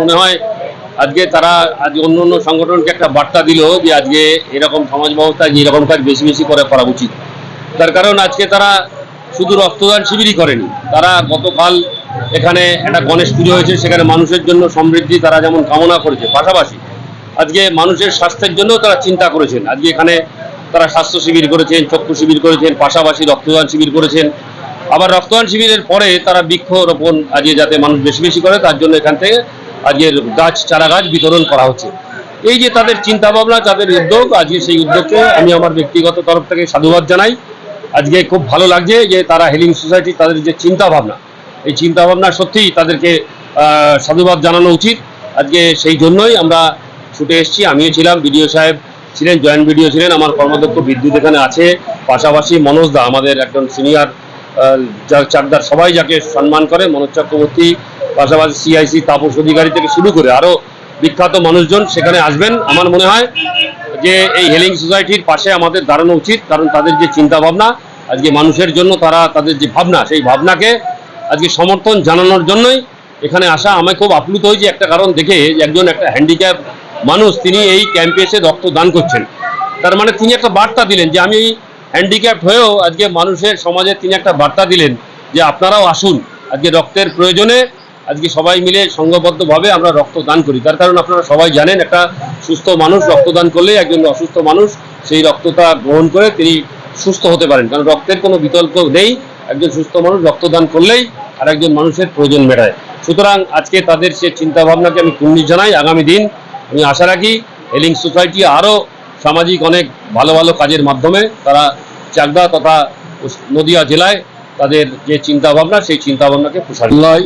মনে হয় আজকে তারা, আজ অন্য অন্য সংগঠনকে একটা বার্তা দিল যে আজকে এরকম সমাজ ব্যবস্থায় এরকম কাজ বেশি বেশি করে করা উচিত। তার কারণ আজকে তারা শুধু রক্তদান শিবিরই করেনি। তারা গতকাল এখানে একটা গণেশ পুজো হয়েছে, সেখানে মানুষের জন্য সমৃদ্ধি তারা যেমন কামনা করেছে, পাশাপাশি আজকে মানুষের স্বাস্থ্যের জন্য তারা চিন্তা করেছেন। আজকে এখানে তারা স্বাস্থ্য শিবির করেছেন, চক্ষু শিবির করেছেন, পাশাপাশি রক্তদান শিবির করেছেন। আবার রক্তদান শিবিরের পরে তারা বৃক্ষরোপণ আজকে যাতে মানুষ বেশি বেশি করে, তার জন্য এখান থেকে আজকের গাছ, চারা গাছ বিতরণ করা হচ্ছে। এই যে তাদের চিন্তা ভাবনা তাদের উদ্যোগ, আজকে সেই উদ্যোগকে আমি আমার ব্যক্তিগত তরফ থেকে সাধুবাদ জানাই। আজকে খুব ভালো লাগছে যে তারা হেলিং সোসাইটি তাদের যে চিন্তা ভাবনা এই চিন্তা ভাবনা সত্যিই তাদেরকে সাধুবাদ জানানো উচিত। আজকে সেই জন্যই আমরা ছুটে এসেছি। আমিও ছিলাম, বিডিও সাহেব ছিলেন, জয়েন্ট বিডিও ছিলেন, আমার কর্মদক্ষ বিদ্যুৎ এখানে আছে। পাশাপাশি মনোজ দা, আমাদের একজন সিনিয়র চাকদার সবাই যাকে সম্মান করে, মনোজ চক্রবর্তী, পাশাপাশি সিআইসি তাপস অধিকারী থেকে শুরু করে আরও বিখ্যাত মানুষজন সেখানে আসবেন। আমার মনে হয় যে এই হেলিং সোসাইটির পাশে আমাদের দাঁড়ানো উচিত, কারণ তাদের যে চিন্তা ভাবনা আজকে মানুষের জন্য তারা তাদের যে ভাবনা, সেই ভাবনাকে আজকে সমর্থন জানানোর জন্যই এখানে আসা। আমায় খুব আপ্লুত হয়েছি একটা কারণ দেখে একজন একটা হ্যান্ডিক্যাপ মানুষ, তিনি এই ক্যাম্পে এসে রক্ত দান করছেন। তার মানে তিনি একটা বার্তা দিলেন যে আমি হ্যান্ডিক্যাপ হয়েও আজকে মানুষের সমাজে তিনি একটা বার্তা দিলেন যে আপনারাও আসুন। আজকে রক্তের প্রয়োজনে আজকে সবাই মিলে সংঘবদ্ধভাবে আমরা রক্ত দান করি। তার কারণ আপনারা সবাই জানেন, একটা সুস্থ মানুষ রক্তদান করলে একজন অসুস্থ মানুষ সেই রক্তটা গ্রহণ করে তিনি সুস্থ হতে পারেন। কারণ রক্তের কোনো বিকল্প নেই। একজন সুস্থ মানুষ রক্তদান করলেই আর একজন মানুষের প্রয়োজন মেটায়। সুতরাং আজকে তাদের সে চিন্তাভাবনাকে আমি কুর্নিশ জানাই। আগামী দিন আমি আশা রাখি হেলিং সোসাইটি আরও সামাজিক অনেক ভালো ভালো কাজের মাধ্যমে তারা চাকদা তথা নদিয়া জেলায় তাদের যে চিন্তা ভাবনা সেই চিন্তা ভাবনাকে প্রসারিত